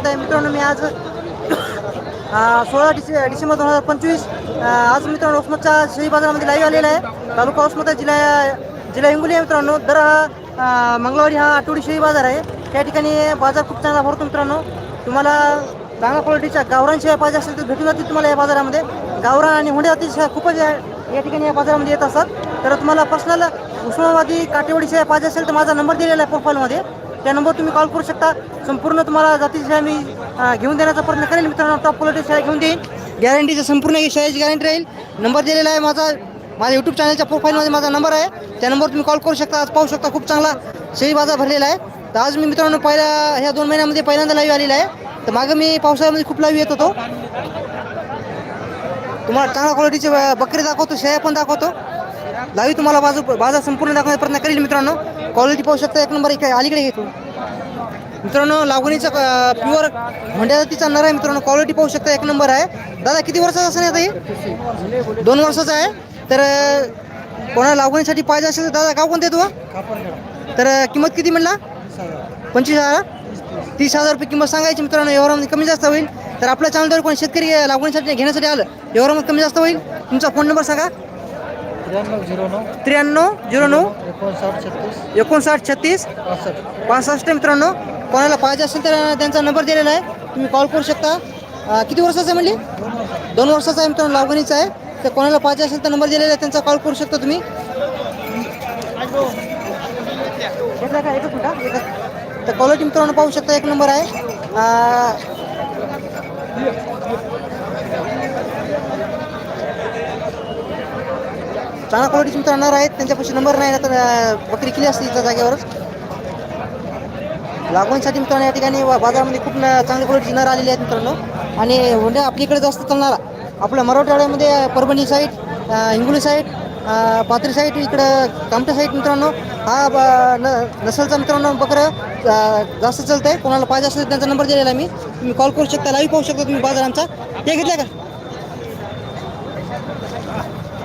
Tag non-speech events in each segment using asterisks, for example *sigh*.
स्वागत आहे मित्रांनो. मी आज *coughs* सोळा डिसे डिसेंबर दोन हजार पंचवीस आज मित्रांनो उस्मतच्या शेळी बाजारामध्ये लाईव्ह आलेला आहे. तालुका उस्मत आहे, जिल्हा जिल्हा हिंगोली आहे मित्रांनो. दर हा मंगळवारी हा आठवडी शेळी बाजार आहे. त्या ठिकाणी बाजार खूप चांगला भरतो मित्रांनो. तुम्हाला चांगल्या क्वालिटीच्या गावरान शेळ्या पाहिजे असेल तर भेटून जातील तुम्हाला या बाजारामध्ये. गावरान आणि हुंड्या शेळ्या खूपच या या ठिकाणी या बाजारामध्ये येत असतात. तर तुम्हाला पर्सनल उस्मानाबादी काटेवाडी शेळ्या पाहिजे असेल तर माझा नंबर दिलेला आहे प्रोफाईलमध्ये त्या नंबर तुम्ही कॉल करू शकता. संपूर्ण तुम्हाला जातीची शाळा मी घेऊन देण्याचा प्रयत्न करेल. मित्रांनो टॉप क्वालिटी शाळा घेऊन देईन. गॅरंटीचं संपूर्ण शाळेची गॅरंटी राहील. नंबर दिलेला आहे माझा माझ्या यूट्यूब चॅनलच्या प्रोफाईलमध्ये माझा नंबर आहे. त्या नंबर तुम्ही कॉल करू शकता. आज पाहू शकता खूप चांगला शेळी बाजार भरलेला आहे. तर आज मी मित्रांनो पहिल्या ह्या दोन महिन्यामध्ये पहिल्यांदा लाईव्ह आलेला आहे. तर मागं मी पावसाळ्यामध्ये खूप लाईव्ह येत होतो. तुम्हाला चांगल्या क्वालिटीचे बकरी दाखवतो शेळ्या पण दाखवतो. लाईव्ह तुम्हाला बाजू बाजार संपूर्ण दाखवण्याचा प्रयत्न करेल मित्रांनो. क्वालिटी पाहू शकता. एक नंबर इकडे अलीकडे घेतो मित्रांनो लागवणीचा प्युअर म्हंड्या जातीचा नर आहे मित्रांनो. क्वालिटी पाहू शकता. एक नंबर आहे. दादा किती वर्षाचा असं आता हे? दोन वर्षाचा आहे. तर कोणाला लागवणीसाठी पाहिजे असेल तर दादा गाव कोणतं तू तर किंमत किती म्हणला? पंचवीस हजार. तीस हजार रुपये किंमत सांगायची मित्रांनो. एवढ्यामध्ये कमी जास्त होईल. तर आपल्या चॅनलवर कोण शेतकरी लागवणीसाठी घेण्यासाठी आलं एवढ्यामध्ये कमी जास्त होईल. तुमचा फोन नंबर सांगा. त्र्याण्णव झिरो नऊ एकोणसाठ छत्तीस पासष्ट. मित्रांनो. कोणाला पाहिजे असेल तर त्यांचा नंबर दिलेला आहे. तुम्ही कॉल करू शकता. किती वर्षाचा आहे म्हणली? दोन वर्षाचा आहे मित्रांनो लागवणीचा आहे. तर कोणाला पाहिजे असेल तर नंबर दिलेला आहे त्यांचा कॉल करू शकता तुम्ही. तर क्वालिटी मित्रांनो पाहू शकता एक नंबर आहे. अं, चांगल्या क्वालिटीचे मित्रांनो आहेत त्यांच्यापाशी नंबर नाही ना तर बकरी केली असते त्या जागेवरच. लागवणीसाठी मित्रांनो या ठिकाणी बाजारामध्ये खूप चांगली चांगल्या नर आलेली आहेत मित्रांनो. आणि होंड्या आपलीकडे जास्त चालणारा. आपल्या मराठवाड्यामध्ये Parbhani side Hingoli side Pathri side इकडं कामठा साईड मित्रांनो. हा ब- न नसलचा मित्रांनो बकरं जास्त चालतं आहे कोणाला पाहिजे असेल तर त्यांचा नंबर दिलेला आहे मी. तुम्ही कॉल करू शकता लाईव्ह पाहू शकता तुम्ही बाजार आमचा हे घेतल्या का?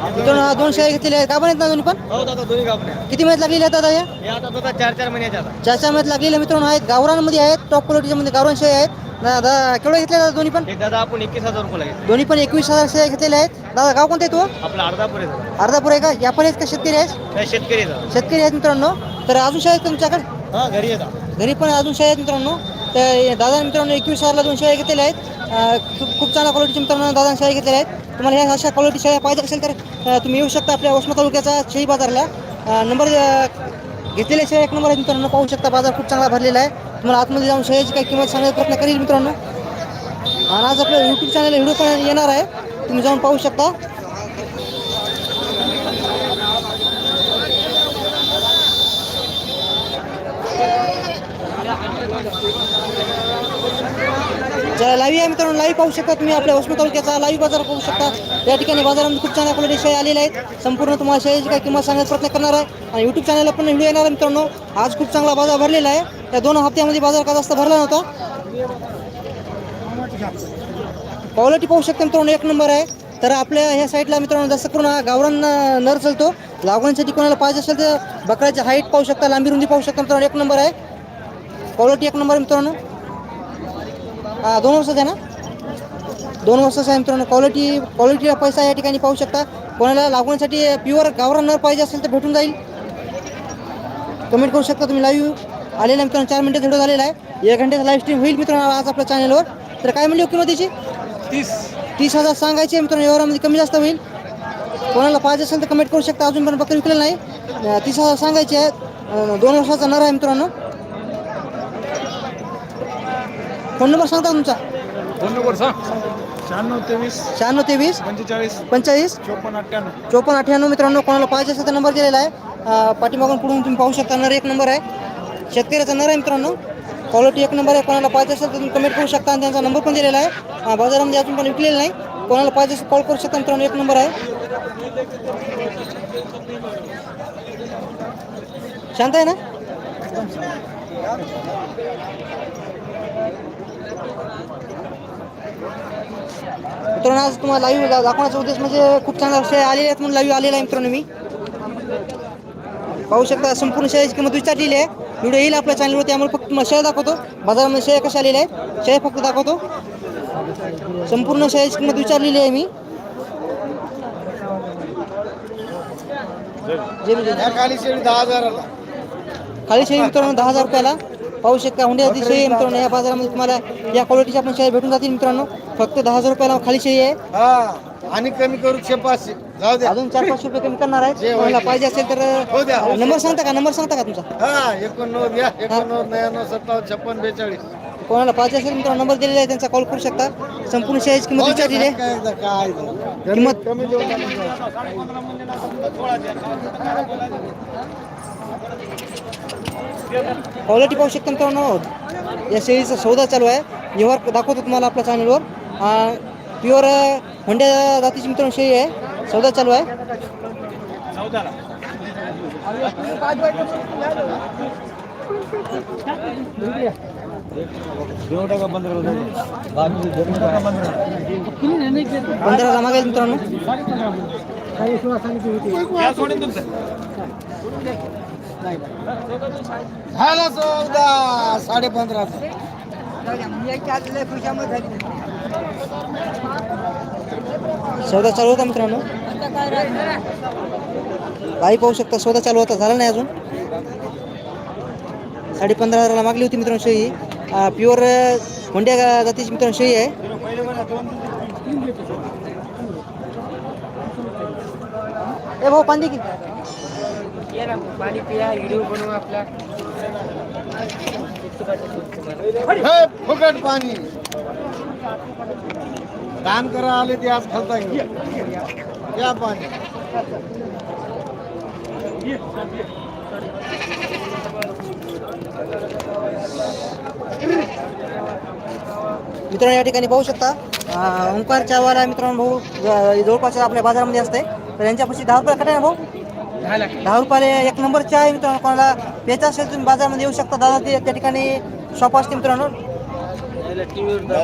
दोन शेअर घेतलेले आहेत. का पण आहेत ना दोन्ही पण? हो दादा दोन्ही गाव किती महिन्यात लागलेले आहेत आता हे आता दादा चार चार महिन्याचे आता चार चार महिन्यात लागलेले मित्रांनो आहेत. गावरांमध्ये आहेत टॉप क्वालिटीच्या मध्ये गावरान शेळ्या आहेत. दादा केवढे घेतले दादा दोन्ही पण? दादा आपण एकवीस हजार रुपये लागेल दोन्ही पण एकवीस हजार शेळ्या घेतलेले आहेत. दादा गाव कोणतं आहे तू आपला अर्धापूर आहे दादा. अर्धापूर आहे का? व्यापारी आहेत का? शेतकरी आहेत? शेतकरी आहे दादा. शेतकरी आहेत मित्रांनो. तर अजून शेळ्या आहेत तुमच्याकडे? हा घरी येतात घरी पण अजून शेळ्या आहेत मित्रांनो. तर दादा मित्रांनो एकवीस हजारला दोन शेळ्या घेतलेल्या आहेत. खूप खूप चांगल्या क्वालिटीचे मित्रांनो दादा शेळ्या घेतलेल्या आहेत. तुम्हाला ह्या अशा क्वालिटी शेळ्या पाहिजे असेल तर तुम्ही येऊ शकता आपल्या वसमत तालुक्याचा शेळी बाजारला. नंबर घेतलेल्या शेळ्या एक नंबर आहेत मित्रांनो. पाहू शकता बाजार खूप चांगला भरलेला आहे. तुम्हाला आतमध्ये जाऊन शाळेची काही किंमत सांगण्याचा प्रयत्न करेल मित्रांनो. आणि आज आपल्या यूट्यूब चॅनल व्हिडिओ पण येणार आहे. तुम्ही जाऊन पाहू शकता. लाईव्ह आहे मित्रांनो. लाईव्ह पाहू शकता तुम्ही आपल्या वसमत तालुक्याचा लाईव्ह बाजार पाहू शकता. या ठिकाणी बाजारामध्ये खूप चांगल्या क्वालिटी शेळ्या आलेल्या आहेत. संपूर्ण तुम्हाला शेळ्याची काही किंमत सांगण्याचा प्रयत्न करणार आहे. आणि यूट्यूब चॅनलला पण व्हिडिओ येणार आहे मित्रांनो. आज खूप चांगला बाजार भरलेला आहे. या दोन हप्त्यामध्ये बाजार का जास्त भरला नव्हता. क्वालिटी पाहू शकता मित्रांनो. एक नंबर आहे. तर आपल्या ह्या साईडला मित्रांनो जास्त करून हा गावरान नर चालतो. लागवण्यासाठी कोणाला पाहिजे असेल तर बकऱ्याची हाईट पाहू शकता. लांबी रुंदी पाहू शकता मित्रांनो. एक नंबर आहे. क्वालिटी एक नंबर आहे मित्रांनो. दोन वर्षाचा आहे ना? दोन वर्षाचा आहे मित्रांनो. क्वालिटी क्वालिटीला पैसा या ठिकाणी पाहू शकता. कोणाला लागवणीसाठी प्युअर गावरान नर पाहिजे असेल तर भेटून जाईल. कमेंट करू शकता तुम्ही लाईव्ह आलेला आहे मित्रांनो चार मिनिटाचा व्हिडिओ झालेला आहे. एक घंट्याचा लाईव्ह स्ट्रीम होईल मित्रांनो आज आपल्या चॅनलवर तर काय म्हणली किंमत त्याची तीस. तीस हजार सांगायचे मित्रांनो एवढ्यामध्ये कमी जास्त होईल. कोणाला पाहिजे असेल तर कमेंट करू शकता. अजून पण बकरी विकलेलं नाही. तीस हजार सांगायचे आहेत. अं, दोन वर्षाचा नर आहे मित्रांनो. फोन नंबर सांगता तुमचा. फोन नंबर सांग. शहाण्णव तेवीस शहाण्णव तेवीस पंचेचाळीस पंचेचाळीस चोपन्न अठ्ठ्याण्णव. चोपन्न अठ्ठ्याण्णव मित्रांनो कोणाला पाहिजे असेल तर नंबर दिलेला आहे. पाठीमागून पुढून तुम्ही पाहू शकता नर एक नंबर आहे. शेतकऱ्याचा नर आहे मित्रांनो. क्वालिटी एक नंबर आहे. कोणाला पाहिजे असेल तर तुम्ही कमेंट करू शकता आणि त्यांचा नंबर पण दिलेला आहे. बाजारामध्ये अजून पण विकलेला नाही. कोणाला पाहिजे असेल कॉल करू शकता मित्रांनो एक नंबर आहे. शांत आहे ना? मित्रांनो आज तुम्हाला लाईव्ह दाखवण्याचा उद्देश म्हणजे खूप चांगला विषय आलेले आहेत म्हणून लाईव्ह आलेला आहे मित्रांनो मी. पाहू शकता संपूर्ण शेळ्याची किंमत विचारलेली आहे. व्हिडिओ येईल आपल्या चॅनलवर त्यामुळे फक्त शेळ्या दाखवतो. बाजारामध्ये शेळ्या कशा आलेल्या आहेत शेळ्या फक्त दाखवतो. संपूर्ण शेळ्याची किंमत विचारलेली आहे मी. खाली शेळी दहा हजाराला. खाली शेळी मित्रांनो दहा हजार रुपयाला. पाहू शकता. शेळी आहे मित्रांनो या बाजारामध्ये तुम्हाला या क्वालिटीच्या आपण शेळ्या भेटून जातील मित्रांनो. फक्त दहा हजार रुपयाला खाली शेळी आहे. हा आणि कमी करू शे पाचशे जाऊ द्या. अजून चार पाचशे रुपये कमी करणार आहेत. जे होईल. तुम्हाला. पाहिजे असेल हो द्या. तर नंबर सांगता का? नंबर सांगता का तुमचा? हा एकोणनव्वद या एकोणनव्वद नव्याण्णव सत्तावन्न छप्पन बेचाळीस. कोणाला पाहिजे असेल मित्रांनो नंबर दिलेला आहे त्यांचा कॉल करू शकता. संपूर्ण शेळीची किंमत विचारलेली आहे काय एकदा काय ते. किंमत? कमी टाकू. क्वालिटी पाहू शकता मित्रांनो. या शेळीचा सौदा चालू आहे. व्यवहार दाखवतो तुम्हाला आपल्या चॅनलवर प्युअर होंड्या जातीची मित्रांनो शेळी आहे. सौदा चालू आहे. पंधराला मागेल मित्रांनो. झाला चौदा साडे पंधरा सौदा चालू होता मित्रांनो. काही पाहू शकता सौदा चालू होता. झाला नाही अजून. साडे पंधरा हजाराला मागली होती मित्रांनो शेळी. प्युअर होंड्या जातीची मित्रांनो शेळी आहे. ए भाऊ पाणी पाणी पिया व्हिडिओ बनवू आपला. हे फुकट पाणी. दान करा आले ते आज खालता या पाणी. मित्रांनो या ठिकाणी पाहू शकता ओंकार चावाला मित्रांनो भाऊ जवळपास आपल्या बाजारामध्ये असते तर यांच्यापाशी दहा रुपये कटा भाऊ. दहा रुपयाला एक नंबरची आहे मित्रांनो कोणाला प्यायचं असेल तुम्ही बाजारामध्ये येऊ शकता. दादा ते त्या ठिकाणी शॉप असते मित्रांनो.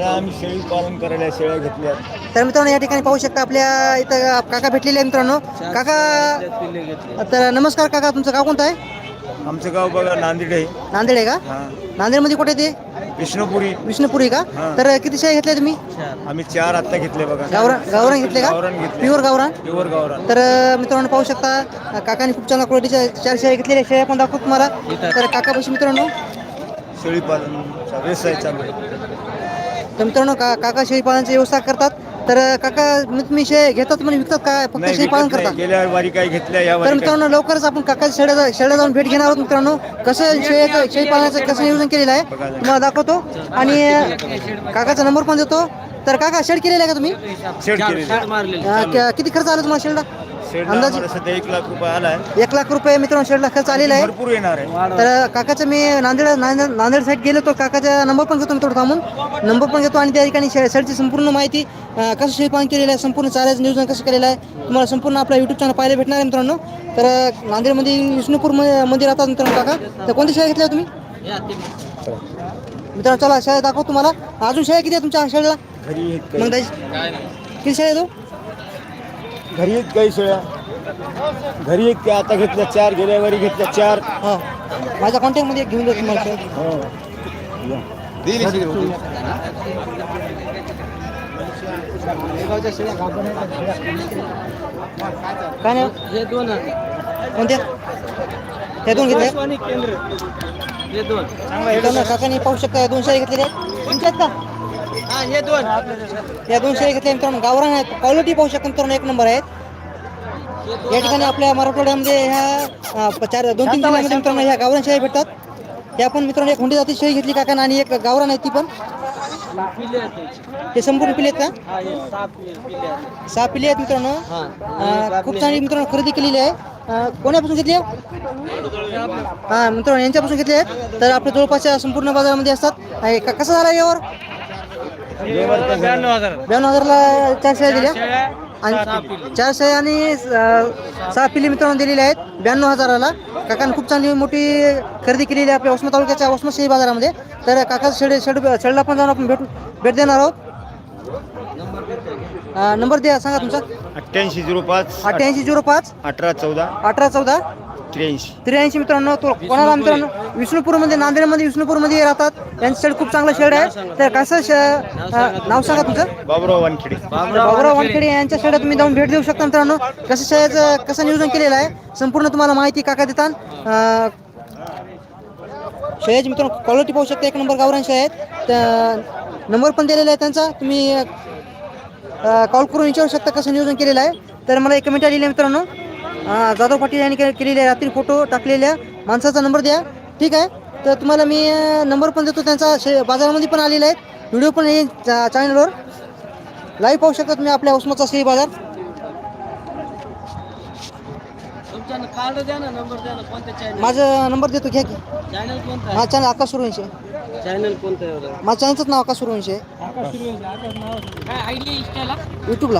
आम्ही शेळी पालन करायला शेळ्या घेतल्या तर मित्रांनो या ठिकाणी पाहू शकता आपल्या इथं काका भेटलेले आहे मित्रांनो. काका तर नमस्कार काका तुमचं गाव कोणतं आहे? आमचं गाव बघा नांदेड आहे. नांदेड आहे का? हा. नांदेडमध्ये कुठे ते? विष्णुपुरी. विष्णुपुरी का? हा. तर किती शेळ्या घेतल्या तुम्ही? आम्ही चार आत्ता घेतले बघा. गावरान गावरान घेतले का? गावरान घेतले. प्युअर गावरान? प्युअर गावरान. तर अ, मित्रांनो पाहू शकता अ, काकाने खूप चांगल्या क्वालिटीच्या चार शेळ्या घेतलेल्या शेळ्या पण दाखवतो तुम्हाला. तर काकापाशी मित्रांनो शेळी पालन व्यवसाय चालू आहे. तर मित्रांनो का काका शेळी पालनाची व्यवस्था करतात. तर काका मी- तुम्ही शेळ्या घेतात म्हणजे विकतात काय फक्त नाही शेळी पालन विकत नाही. करतात. गेल्या वारी काय घेतल्या या तर वारी काय मित्रांनो लवकरच आपण काकाच्या शेळ्या जा- शेळ्या जाऊन भेट घेणार आहोत मित्रांनो. कसं शेळ्याचं शेळी पालनाचं कसं नियोजन केलेलं आहे. तुम्हाला दाखवतो. आणि अ, काकाचा नंबर पण देतो? तर काका शेड केलेला आहे का तुम्ही? शेड केलेली मारलेली अ, क- किती खर्च आला तुम्हाला शेडला? अंदाजे? सध्या एक लाख रुपये आलाय. एक लाख रुपये मित्रांनो शेडला खर्च आलेला आहे. भरपूर येणार आहे. तर काकाचं मी नांदेड नांदेड नांदेड साईड गेलो तर काकाचा नंबर पण घेतो मी थोडं थांबून. नंबर पण घेतो आणि त्या ठिकाणी शे- शेडची संपूर्ण माहिती अं, कसं शेळपालन केलेलं आहे संपूर्ण चाऱ्याचं नियोजन कसं केलेलं आहे तुम्हाला संपूर्ण आपला यूट्यूब चॅनल पाहायला भेटणार आहे मित्रांनो. तर अं, नांदेडमध्ये विष्णुपूर म- मंदिर राहतात मित्रांनो काका. तर कोणती शाळा घेतल्या तुम्ही? मित्रांनो चला शाळा दाखव तुम्हाला. अजून शाळा किती आहे तुमच्या शाळेला? घरी मग किती शाळा आहे तो? घरी आहेत काही शेळ्या घरी आहेत त्या आता घेतल्या चार गेल्या वारी घेतल्या चार. हां. माझ्या कॉन्टॅक्टमध्ये एक घेऊन देतो तुम्हाला शेळ्या. हो. काय नाही हे दोन कोणत्या त्या दोन घेतल्या केंद्र. हे दोन. मित्रांनो काकांनी पाहू शकता या दोन शाळी घेतलेल्या आहेत. तुमच्या आहेत का? हा हे दोन. या दोन शेळ्या घेतल्या मित्रांनो गावरान आहेत. क्वालिटी पाहू शकता मित्रांनो एक नंबर आहेत. या ठिकाणी आपल्या मराठवाड्यामध्ये ह्या चार दोन तीन जिल्ह्यामध्ये मित्रांनो ह्या गावरान शेळ्या भेटतात. त्या पण मित्रांनो एक हुंडी जाती शेळी घेतली काकानं आणि एक गावरान आहे ती पण. ते संपूर्ण पिले आहेत का? हा हे सहा पिले आहेत. मित्रांनो. हा खूप चांगली मित्रांनो खरेदी केलेली आहे. कोणापासून घेतली आहे हा मित्रांनो यांच्यापासून घेतले आहेत तर आपल्या जवळपासच्या संपूर्ण बाजारामध्ये असतात. कसं झाला यावर ब्याण्णव हजार. ब्याण्णव हजारला चार शेळ्या दिल्या. आणि चार शेळ्या आणि सहा पिल्ली मित्रांनो दिलेल्या आहेत. ब्याण्णव हजाराला. काकाने खूप चांगली मोठी खरेदी केलेली आहे आपल्या वसमत तालुक्याच्या वसमत शेळी बाजारामध्ये. तर काका शेड शेड शेडला पण जाऊन आपण भेट भेट देणार आहोत. अं, नंबर द्या सांगा तुमचा. अठ्ठ्याऐंशी झिरो पाच अठ्ठ्याऐंशी झिरो पाच. अठरा चौदा. अठरा चौदा. त्र्याऐंशी. त्र्याऐंशी मित्रांनो तो कोणाला मित्रांनो? विष्णुपूरमध्ये नांदेडमध्ये विष्णुपूरमध्ये राहतात. त्यांचं शेड खूप चांगलं शेड आहे. तर कसं श- नाव सांगा तुमचं? बाबुराव वानखेडे. बाबुराव वानखेडे. यांच्या शेडात तुम्ही जाऊन भेट देऊ शकता मित्रांनो. कसं शेळ्याचं कसं नियोजन केलेलं आहे संपूर्ण तुम्हाला माहिती काका देतात. अं, मित्रांनो क्वालिटी पाहू शकता. एक नंबर गावरान आहेत. तर नंबर पण दिलेला आहे त्यांचा. तुम्ही कॉल करून विचारू शकता कसं नियोजन केलेलं आहे. तर मला एक कमेंट आलेली आहे मित्रांनो. अं, जाधव पाटील यांनी के- केलेले आहे रात्री फोटो टाकलेल्या माणसाचा नंबर द्या. ठीक आहे? तर तुम्हाला मी नंबर पण देतो त्यांचा शे बाजारामध्ये पण आलेला आहे. व्हिडिओ पण येईल चा- चॅनलवर लाईव्ह पाहू शकता तुम्ही आपल्या उस्माचा शेळी बाजार. तुमचा कार्ड द्या ना नंबर द्या ना कोणत्या चॅनल माझा नंबर देतो घ्या की. चॅनल कोणता माझा चॅनल आकाश सुरवंशी आहे. चॅनल कोणतं आहे? एवढं? माझ्या चॅनलचंच नाव आकाश सुरवंशी आहे. यूट्यूबला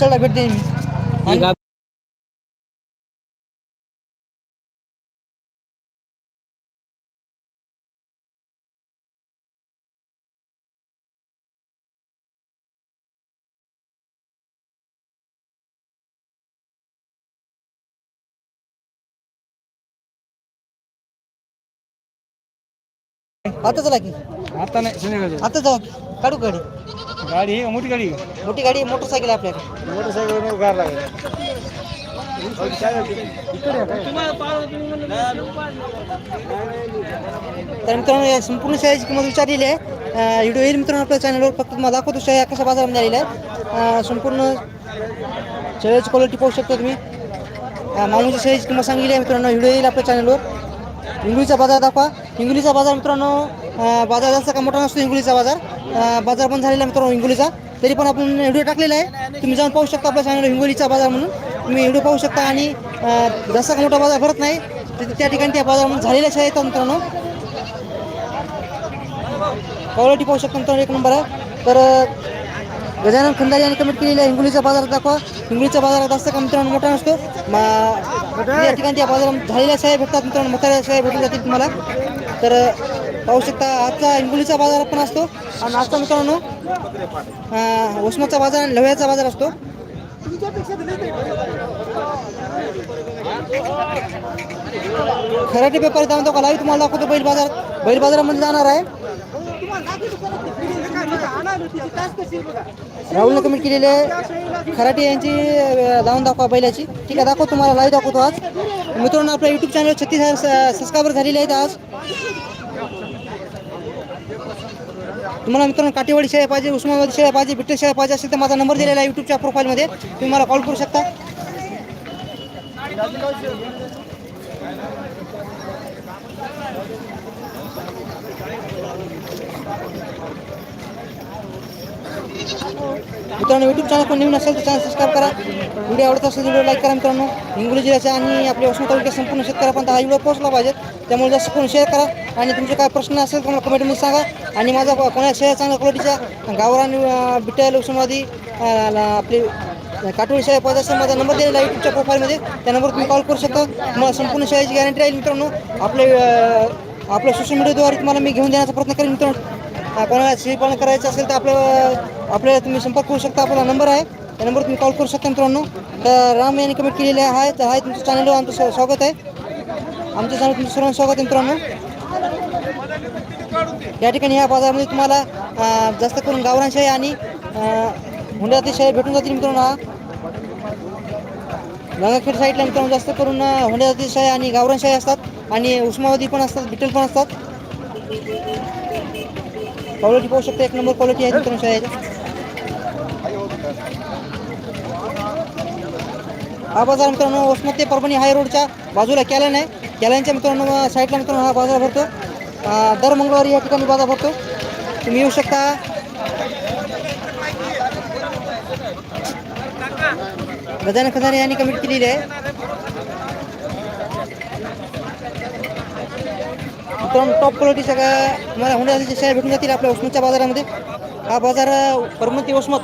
शेळला भेट देईन. मी आणि- आता चला की. आता नाही संध्याकाळी आता जाऊ की. काढू गाडी. गाडी आहे मोठी गाडी. मोठी गाडी मोटरसायकल आहे आपल्याकडे. मोटरसायकल कार लागेल. तर मित्रांनो या संपूर्ण शेळ्याची किंमत विचारलेली आहे. अं, व्हिडिओ येईल मित्रांनो आपल्या चॅनलवर फक्त तुम्हाला दाखवतो शेळ्या कशा बाजारामध्ये आलेल्या आहेत. अं, संपूर्ण शेळ्याची क्वालिटी पाहू शकता तुम्ही. अं, मामूची शेळीची किंमत सांगितली आहे मित्रांनो. व्हिडिओ येईल आपल्या चॅनलवर हिंगोलीचा बाजार दाखवा. हिंगोलीचा बाजार मित्रांनो बाजार जास्त का मोठा नसतो हिंगोलीचा बाजार. बाजार पण झालेला मित्रांनो हिंगोलीचा तरी पण आपण व्हिडिओ टाकलेला आहे. तुम्ही जाऊन पाहू शकता आपल्या चॅनल हिंगोलीचा बाजार म्हणून. तुम्ही व्हिडिओ पाहू शकता आणि जास्त का मोठा बाजार भरत नाही. तर त्या ठिकाणी त्या बाजारामध्ये झालेल्या शेळ्या येतात मित्रांनो. क्वालिटी पाहू शकता मित्रांनो एक नंबर. आहे तर गजानन खंदारी यांनी कमेंट केलेली हिंगोलीचा बाजार दाखवा. हिंगोलीचा बाजार जास्त का मित्रांनो मोठा नसतो. या ठिकाणी त्या बाजारात झालेल्या शाळा भेटतात मित्रांनो मोठ्या शाळा भेटून जातील तुम्हाला. तर पाहू शकता आजचा हिंगोलीचा बाजार पण असतो. आणि आजचा मित्रांनो उष्माचा बाजार आणि लव्याचा बाजार असतो. खराटे पेपर जाऊन का? लाईव्ह तुम्हाला दाखवतो बैल बाजार. बैल बाजारामध्ये जाणार आहे. राहुलने कमेंट केलेली आहे. खराटे यांची लावून दाखवा बैलाची. ठीक आहे दाखव तुम्हाला लाईव्ह दाखवतो आज. मित्रांनो आपल्या युट्यूब चॅनल छत्तीस हजार सबस्क्रायबर झालेले आहेत आज. तुम्हाला मित्रांनो काटेवाडी शाळा पाहिजे उस्मानाबाद शाळा पाहिजे बिट्टे शाळा पाहिजे असेल तर माझा नंबर दिलेला आहे यूट्यूबच्या प्रोफाईलमध्ये तुम्ही मला कॉल करू शकता. मित्रांनो यूट्यूब चॅनल पण नवीन असेल तर चॅनल सबस्क्राईब करा. व्हिडिओ आवडत असेल व्हिडिओ लाईक करा मित्रांनो. हिंगोली जिल्ह्याच्या आणि आपल्या वसंत तालुक्यात संपूर्ण शेतकऱ्यापर्यंत हा व्हिडिओ पोहोचला पाहिजे त्यामुळे जास्त कोण शेअर करा आणि तुमचे काय प्रश्न असेल तर मला कमेंटमध्ये सांगा. आणि माझा कोणा शेअर चांगल्या क्वालिटीच्या गावरान अं, बिट्टल उस्मादी आपली काटोळी शाळे पाहिजे असेल माझा नंबर दिलेला आहे यूट्यूबच्या प्रोफाईलमध्ये त्या नंबरवर तुम्ही कॉल करू शकता. तुम्हाला संपूर्ण शाळेची गॅरंटी राहील मित्रांनो. आपले आपल्या सोशल मीडियाद्वारे तुम्हाला मी घेऊन देण्याचा प्रयत्न करेन मित्रांनो. कोणाला श्रीपालन करायचं असेल तर आपलं आपल्याला तुम्ही संपर्क करू शकता. आपला नंबर आहे. त्या नंबर तुम्ही कॉल करू शकता मित्रांनो. तर राम यांनी कमेंट केलेले आहे. तर आहे तुमच्या चॅनलवर आमचं स्वागत आहे. आमच्या चॅनल तुमचं सर्वांना स्वागत आहे मित्रांनो. या ठिकाणी ह्या बाजारामध्ये तुम्हाला जास्त करून गावरांशाही आणि हुंड्यातील शाही भेटून जातील मित्रांनो. हा गंगाखेड साईडला मित्रांनो जास्त करून हुंड्यातील शाही आणि गावरांशाही असतात. आणि उस्मावादी पण असतात बिटल पण असतात. क्वालिटी पाहू शकता एक नंबर क्वालिटी आहे मित्रांनो शाळेची हा बाजार मित्रांनो वसमत ते परभणी हाय रोडच्या बाजूला कॅलन आहे कॅलनच्या मित्रांनो साईडला मित्रांनो हा बाजार भरतो दर मंगळवारी या ठिकाणी बाजार भरतो तुम्ही येऊ शकता गजानन खजाने यांनी कमेंट केलेली आहे मित्रांनो टॉप क्वालिटी सगळ्या तुम्हाला होण्याची शेअर भेटून जातील आपल्या उस्मतच्या बाजारामध्ये. हा बाजार परमती उस्मत.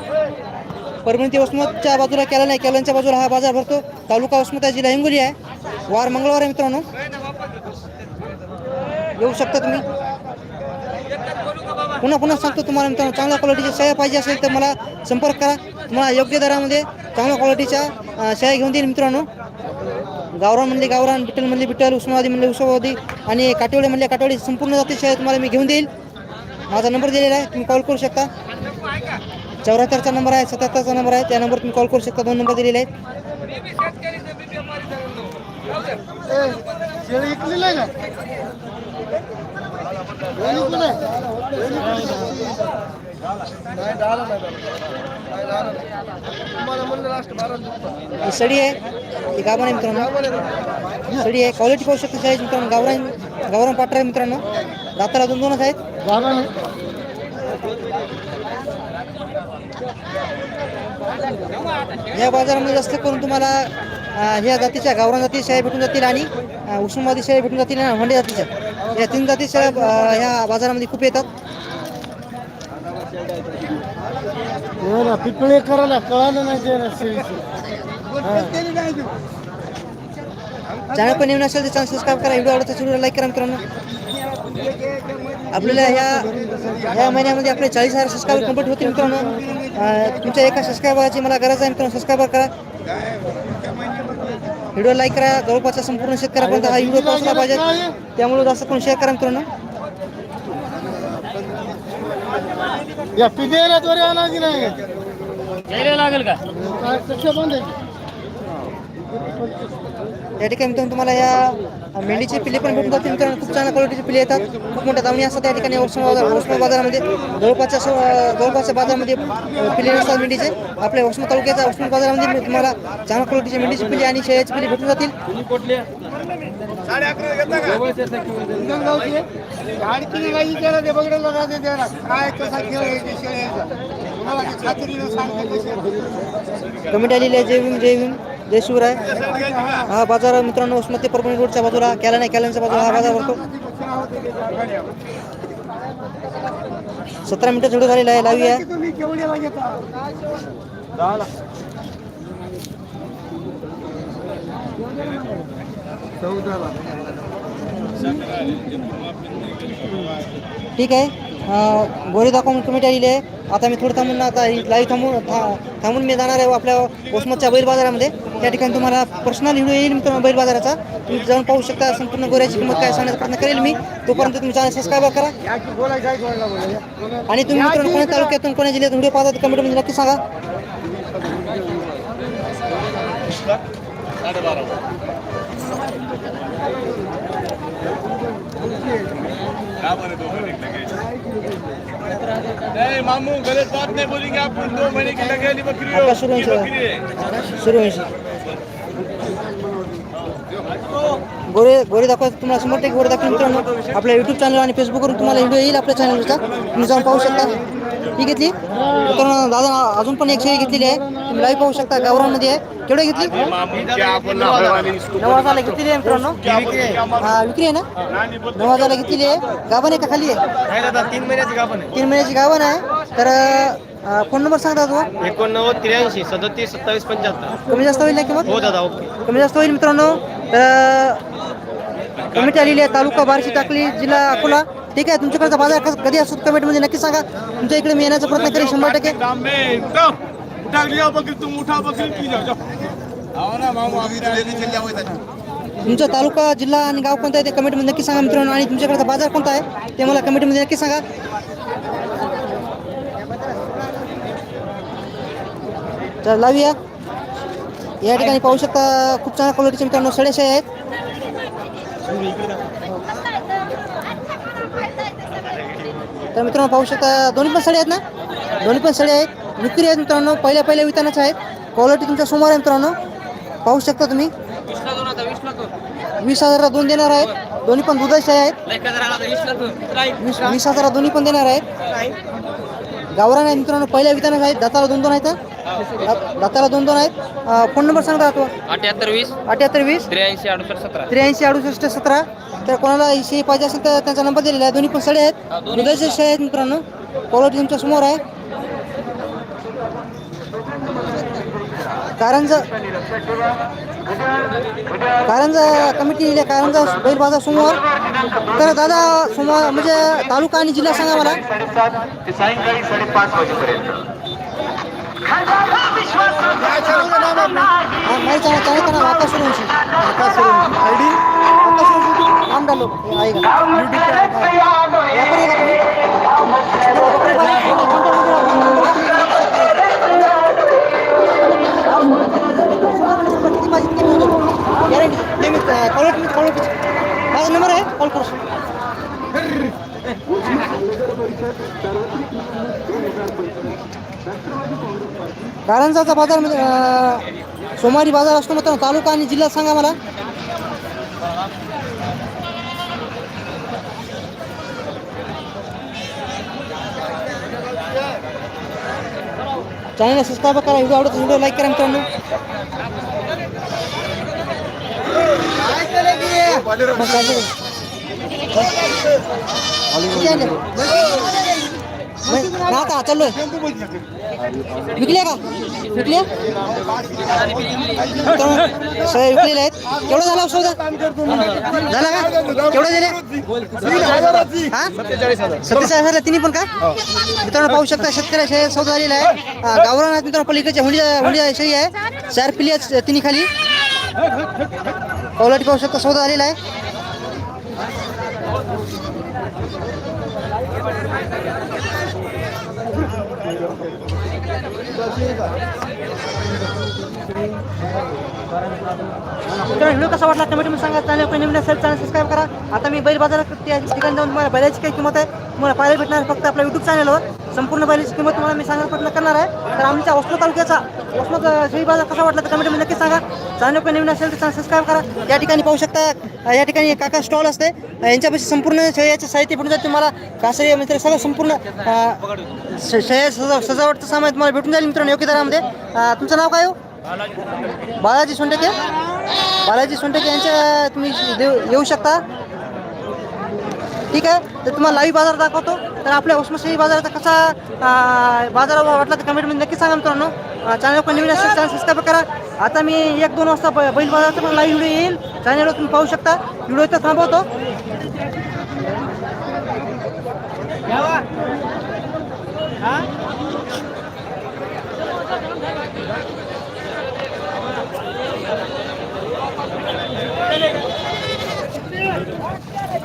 परमती ते वसमतच्या बाजूला केला नाही केलांच्या बाजूला हा बाजार भरतो. तालुका वसमत आहे जिल्हा हिंगोली आहे. वार मंगळवार आहे मित्रांनो. येऊ शकता तुम्ही. पुन्हा पुन्हा सांगतो तुम्हाला मित्रांनो चांगल्या क्वालिटीच्या शाया पाहिजे असेल तर मला संपर्क करा. तुम्हाला योग्य दरामध्ये चांगल्या क्वालिटीच्या शाया घेऊन देईल मित्रांनो. गावरान म्हणले गावरान बिट्टल म्हणले बिठल उस्मावादी म्हणले उस्मावादी आणि काटेवाडी म्हणले काटेवाडी संपूर्ण जाती शेळ्या तुम्हाला मी घेऊन देईल. माझा नंबर दिलेला आहे तुम्ही कॉल करू शकता. चौऱ्याहत्तरचा नंबर आहे सत्याहत्तरचा नंबर आहे त्या नंबर तुम्ही कॉल करू शकता दोन नंबर दिलेले आहेत. शेळी शेळी? ही सडी आहे. ही गाभण आहे मित्रांनो. सडी आहे. क्वालिटी पाहू शकता शाळेची मित्रांनो. गावरान गावरान पाटर आहे मित्रांनो. दाताला दोन दोनच आहेत. आहे. या बाजारामध्ये जास्त करून तुम्हाला ह्या जातीच्या गावरान जाती शेळ्या भेटून जातील आणि उस्मानाबादी शेळ्या भेटून जातील आणि होंडे जातीच्या. या तीन जाती शेळ्या अं, ह्या बाजारामध्ये खूप येतात हो ना पिपळे करायला कळालं नाही ते चॅनल पण येऊन असेल तर चॅनल सबस्क्राईब करा. व्हिडिओ आवडता व्हिडिओ लाईक करा मित्रांनो. आपल्याला ह्या ह्या महिन्यामध्ये आपले चाळीस हजार सबस्क्राईबर कंप्लीट होतील मित्रांनो. तुमच्या एका सबस्क्रायबरची मला गरज आहे मित्रांनो सबस्क्राईबर करा. व्हिडिओ लाईक करा. जवळपासचा संपूर्ण शेतकऱ्यापर्यंत हा व्हिडिओ पोहोचला पाहिजे. त्यामुळे जास्त करून शेअर करा मित्रांनो. या पिदेला द्वारे आला की नाही? लागेल का? काय कसं बंद आहे? या ठिकाणी मित्रांनो तुम्हाला या मेंढीचे पिल्ले पण भेटून जातील कारण खूप चांगल्या क्वालिटीची पिल्ले येतात. खूप मोठ्या दावणी असतात त्या ठिकाणी उस्मा बाजार उस्मा बाजारामध्ये. जवळपासच्या जवळपासच्या बाजारामध्ये पिल्ले नसतात मेंढीचे. आपल्या उस्मा तालुक्याच्या उस्मा बाजारामध्ये मी तुम्हाला चांगल्या क्वालिटीचे मेंढीचे पिल्ले आणि शेळ्याची पिल्ले भेटून जातील. आणखी कमिटी आलेली आहे. जय भीम जय भीम जय शिवराय हा बाजार मित्रांनो उस्मा परभणी रोडच्या बाजूला कॅला नाही कॅलनच्या बाजूला हा बाजार भरतो. सतरा मिनिटं झोडू झालेला आहे लावी आहे ठीक आहे. गोरे दाखवून कमिटी आलेली आहे. आता मी थोडं थांबून आता लाईव्ह थांबून था- थांबून मी जाणार आहे आपल्या ओसमतच्या बैल बाजारामध्ये. त्या ठिकाणी तुम्हाला पर्सनल व्हिडिओ येईल मित्रांनो बैल बाजाराचा. तुम्ही जाऊन पाहू शकता संपूर्ण गोऱ्याची किंमत काय सांगण्याचा प्रयत्न करेल मी. तोपर्यंत तुम्ही चॅनल सबस्क्राईब करा. आणि तुम्ही मित्रांनो कोणत्या तालुक्यातून कोणत्या जिल्ह्यातून व्हिडिओ पाहता कमेंटमध्ये नक्की सांगा. नहीं मामू गलत बात नहीं बोलेंगे आप। दो महीने की लगे बकरी हो। है सूर्यवंशी गोरे गोरे दाखवा तुम्हाला शंभर टक्के गोरे दाखवा मित्रांनो? आपल्या युट्यूब चॅनल आणि फेसबुकवरून तुम्हाला व्हिडिओ येईल आपल्या चॅनलचा तुम्ही जाऊन पाहू शकता. ही घेतली. मित्रांनो दादा अजून पण एक शेळी घेतलेली आहे. तुम्ही लाईव्ह पाहू शकता गावरामध्ये आहे केवढे घेतली? नऊ हजारला घेतलेली आहे मित्रांनो. हा विक्री आहे ना? नऊ हजारला घेतलेली आहे. गाभण आहे का खाली आहे? तीन महिन्याची का पण तीन महिन्याची गाभण आहे. तर फोन नंबर सांगता तो एकोणनव्वद त्र्याऐंशी सदतीस सत्तावीस पंच्याहत्तर. कमी जास्त होईल ना किंमत? हो दादा ओके. कमी जास्त होईल मित्रांनो. तर कमिटी आलेली आहे. तालुका बार्शी टाकली जिल्हा अकोला. ठीक आहे तुमच्याकडचा बाज़ार कधी असतो कमिटीमध्ये नक्की सांगा। तुमच्या इकडे मी येण्याचा प्रयत्न करेन शंभर टक्के दाम में उठा उठा लिया बकरी तुम उठा बकरी की जाओ जाओ। आओ ना मामू अभी तो लेने चल जाओ इधर। तुमचा तालुका जिल्हा आणि गाव कोणता आहे ते कमिटीमध्ये नक्की सांगा मित्रांनो आणि तुमच्याकडचा बाज़ार कोणता आहे ते मला कमिटीमध्ये नक्की सांगा। तर लावूया या। ठिकाणी पाहू शकता खूप चांगल्या क्वालिटीचे मित्रांनो सडेशे आहेत. तर मित्रांनो पाहू शकता दोन्ही पण साडी आहेत ना? दोन्ही पण साडी आहेत. विक्री आहेत मित्रांनो पहिल्या पहिल्या वितानाच्या आहेत. क्वालिटी तुमच्यासमोर आहे मित्रांनो. पाहू शकता तुम्ही. वीस हजारला दोन देणार आहेत. दोन्ही पण दुधाचे आहेत. वीस हजारात दोन्ही पण देणार आहेत. गावरान आहेत मित्रांनो पहिल्या वितानाच आहेत. दाताला दोन दोन आहेत दाताला दोन दोन आहेत फोन नंबर सांगता तो अठ्याहत्तर वीस अठ्याहत्तर वीस. त्र्याऐंशी अडुसष्ट सतरा. त्र्याऐंशी अडुसष्ट सतरा. तर कोणाला शेळी पाहिजे असेल तर त्यांचा नंबर दिलेला आहे. दोन्ही पण शेळ्या आहेत. दुधाचे शेळ्या आहेत मित्रांनो. क्वालिटी तुमच्यासमोर आहे. कारंजा कारंजा कमिटी कारंजा बैल बाजार समोर तर दादा समोर म्हणजे तालुका आणि जिल्हा सांगा मला. सायंकाळी साडेपाच वाजेपर्यंत काय चॅनलचं नाव आपलं हा, नाही चांगलं चांगलं का ना आकाश सूर्यवंशी आकाश सूर्यवंशी आय डी आकाश सूर्यवंशी नाम डालो आहे का व्यापारी आहे का तुम्ही? किती पाहिजे किती मिळतो गॅरंटी नेहमी क्वालिटी क्वालिटी माझा नंबर आहे कॉल करू कारंजाचा बाजार म्हणजे अं, सोमवारी बाजार असतो मग तालुका आणि जिल्हा सांगा मला चॅनल सबस्क्राईब करा व्हिडिओ आवडत व्हिडिओ लाईक करा मित्रांनो ना चाललोय विकले का? विकले. सगळे विकलेले आहेत केवढं झाला शोधा झाला का केवढं दिले सत्तेचाळीस हजार तिन्ही पण का मित्रांनो पाहू शकता शेतकऱ्याचे सौदा झालेला आहे हा, गावरान मित्रांनो पलीकडच्या हुंडी हुंडी आहे चार पिली आहेत तिन्ही खाली कौलाटी पाहू शकता सौदा आलेला आहे? व्हिडिओ कसा वाटला कमेंटमध्ये सांगा. चॅनल काही नवीन असेल चॅनल सबस्क्राईब करा. आता मी बैल बाजारात त्या ठिकाणी जाऊन तुम्हाला बैलाची काय किंमत आहे तुम्हाला पाहायला भेटणार फक्त आपल्या युट्यूब चॅनलवर संपूर्ण बैलाची किंमत तुम्हाला मी सांगायला प्रयत्न करणार आहे. तर आमच्या वस्तू तालुक्याचा वस्त्र शेळी बाजार कसा वाटला तर कमेंटमध्ये नक्की सांगा. चॅनल पण नवीन असेल तर सबस्क्राईब करा. या ठिकाणी पाहू शकता या ठिकाणी काका स्टॉल असते. यांच्यापाशी संपूर्ण शेळ्याचं साहित्य भेटून जाईल. तुम्हाला कासरी मित्र सगळं संपूर्ण श- शेळ्या सजा सजावटचं सामान तुम्हाला भेटून जाईल मित्रांनो योग्य दरामध्ये. तुमचं नाव काय हो? बालाजी सोंडेके. बालाजी सोंडेके यांच्या तुम्ही देऊ येऊ शकता. ठीक आहे? तर तुम्हाला लाईव्ह बाजार दाखवतो. तर आपल्या उस्माशाही बाजाराचा कसा बाजारावर बाजार वाटला तर कमेंटमध्ये नक्की सांगा मित्रांनो. चॅनल पण नवीन असेल चॅनल सबस्क्राईब करा. आता मी एक दोन वाजता ब- बैल बाजाराचा पण लाईव्ह व्हिडिओ येईल. चॅनलवर तुम्ही पाहू शकता. व्हिडिओ तर थांबवतो.